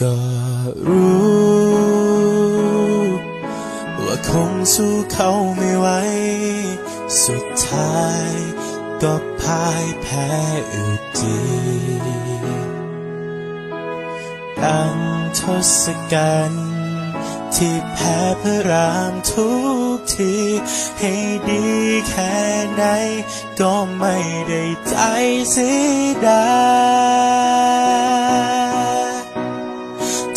ก็รู้ ว่าคงสู้เขาไม่ไหว สุดท้ายก็พ่ายแพ้อึดดีดังทศกัณฐ์ที่แพ้พระรามทุกที ให้ดีแค่ไหน ก็ไม่ได้ใจเสียดาย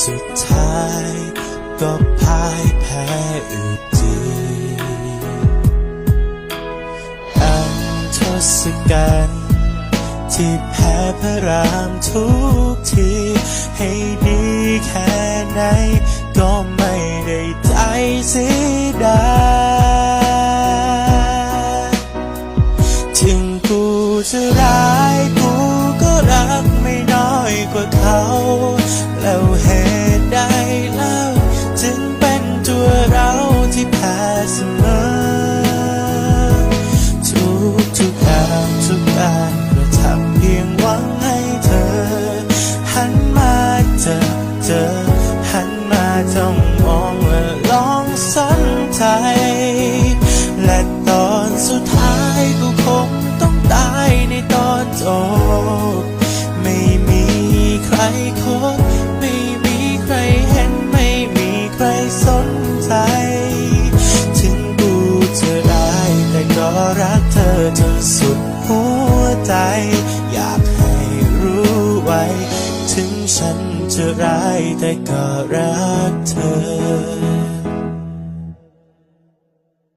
สุดท้ายก็พ่ายแพ้อึดดีอันทศกัณฐ์ที่แพ้พระรามทุกที ให้ดีแค่ไหน ก็ไม่ได้ใจเสียดายถึงกูจะร้ายกู อ หันมาจ้องมองและลองสนใจ และตอนสุดท้ายก็คงต้องตายในตอนจบ ไม่มีใครคบไม่มีใครเห็นไม่มีใครสนใจ ถึงกูจะได้แต่ก็รักเธอจนสุดหัวใจ อยากให้รู้ไว้ ถึงฉัน จะร้ายแต่ก็รักเธอ